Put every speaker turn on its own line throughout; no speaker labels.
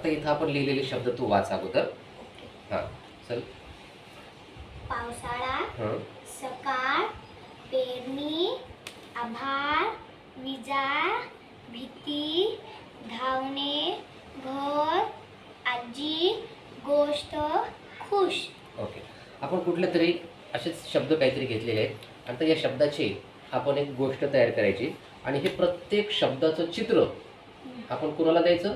आता इथं आपण लिहिलेले शब्द तू वाच अगोदर. हां चल.
पावसाळा सकाळ पेरणी आभाळ विजा भीती धावणे घर आजी गोष्ट खुश.
ओके. आपण कुठले तरी असेच शब्द काहीतरी घेतलेले आहेत. आणि तर या शब्दाची आपण एक गोष्ट तयार करायची. आणि हे प्रत्येक शब्दाचं चित्र आपण कुणाला द्यायचं?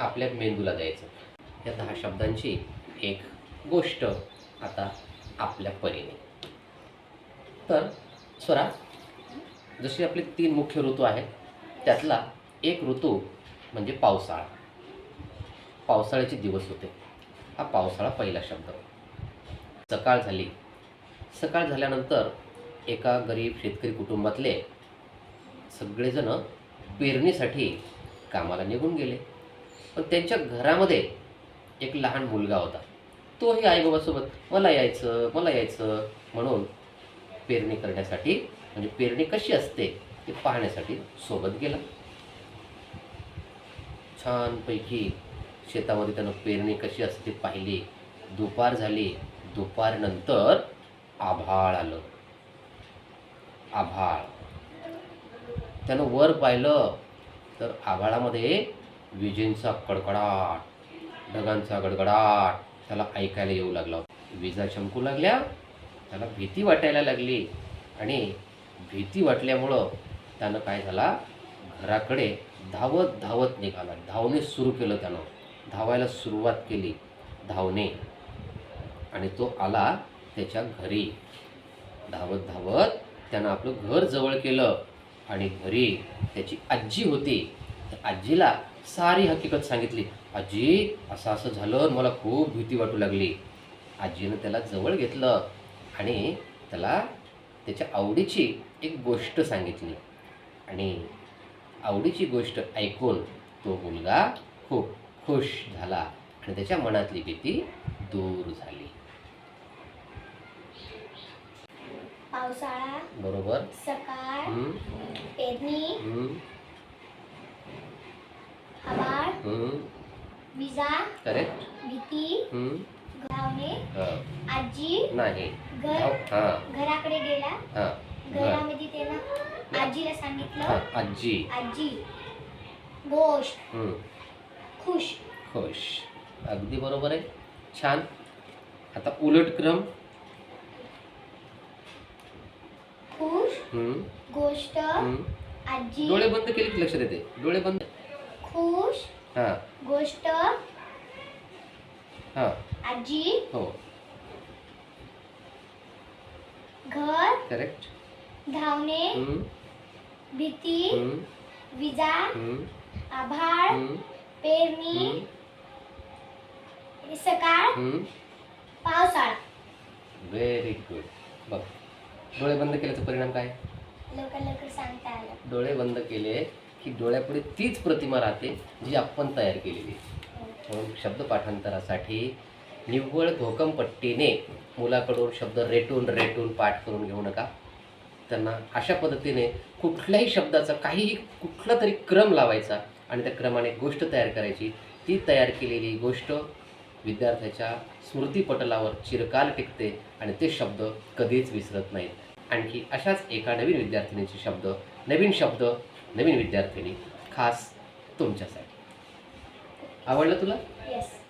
आपल्या मेंदूला द्यायचं. या दहा शब्दांची एक गोष्ट आता आपल्या परीने. तर स्वरा जशी आपले तीन मुख्य ऋतू आहेत त्यातला एक ऋतू म्हणजे पावसाळा. पावसाळ्याचे दिवस होते. हा पावसाळा पहिला शब्द. सकाळ झाली. सकाळ झाल्यानंतर एका गरीब शेतकरी कुटुंबातले सगळेजण पेरणीसाठी कामाला निघून गेले. पण त्यांच्या घरामध्ये एक लहान मुलगा होता. तोही आईबाबासोबत मला यायचं मला यायचं म्हणून पेरणी करण्यासाठी म्हणजे पेरणी कशी असते ते पाहण्यासाठी सोबत गेला. छानपैकी शेतामध्ये त्यानं पेरणी कशी असते पाहिली. दुपार झाली. दुपारनंतर आभाळ आलं. आभाळ. त्यानं वर पाहिलं तर आभाळामध्ये विजेंचा कडकडाट ढगांचा गडगडाट त्याला ऐकायला येऊ लागला विजा चमकू लागल्या. त्याला भीती वाटायला लागली. आणि भीती वाटल्यामुळं त्यानं काय झाला? घराकडे धावत धावत निघाला. धावणे सुरू केलं त्यानं. धावायला सुरुवात केली धावणे. आणि तो आला त्याच्या घरी. धावत धावत त्यानं आपलं घर जवळ केलं. आणि घरी त्याची आजी होती. आजीला सारी हकीकत सांगितली. आजी असं असं झालं मला खूप भीती वाटू लागली. आजीनं त्याला जवळ घेतलं आणि त्याला त्याच्या आवडीची एक गोष्ट सांगितली. आणि आवडीची गोष्ट ऐकून तो मुलगा खूप खुश झाला आणि त्याच्या मनातली भीती दूर झाली.
पावसाळा
बरोबर.
सकाळ पेरणी. विजा
करेक्ट.
भीती
हा.
आजी
नाही.
घर घराकडे गेला.
घर
घरामध्ये त्यानं आजीला सांगितलं.
आजी.
आजी गोष्ट. खुश.
खुश. अगदी बरोबर आहे. छान. आता उलट क्रम.
खुश. गोष्ट. आजी.
डोळे बंद केले की लक्षात येते? डोळे बंद. हा.
गोष्ट
हा.
आजी.
हो.
घर.
करेक्ट
धावणे.
हम्म,
भीती.
हम्म,
विजा.
हम्म,
आभाळ.
हम्म,
पेरणी.
हम्म,
सकाळ.
हम्म.
पावसाळा.
व्हेरी गुड बघ. डोळे बंद केल्याचा परिणाम काय?
लवकर लवकर सांगता आलं.
डोळे बंद केले. की डोळ्यापुढे तीच प्रतिमा राहते जी आपण तयार केलेली म्हणून शब्द पाठांतरासाठी निव्वळ घोकमपट्टीने मुलाकडून शब्द रेटून रेटून पाठ करून घेऊ नका. त्यांना अशा पद्धतीने कुठल्याही शब्दाचा काहीही कुठला तरी क्रम लावायचा आणि त्या क्रमाने गोष्ट तयार करायची. ती तयार केलेली गोष्ट विद्यार्थ्याच्या स्मृतीपटलावर चिरकाल टिकते आणि ते शब्द कधीच विसरत नाहीत. आणखी अशाच एका नवीन विद्यार्थिनीचे शब्द नवीन शब्द नवीन विद्यार्थिनी खास तुमच्यासाठी आवडलं तुला yes.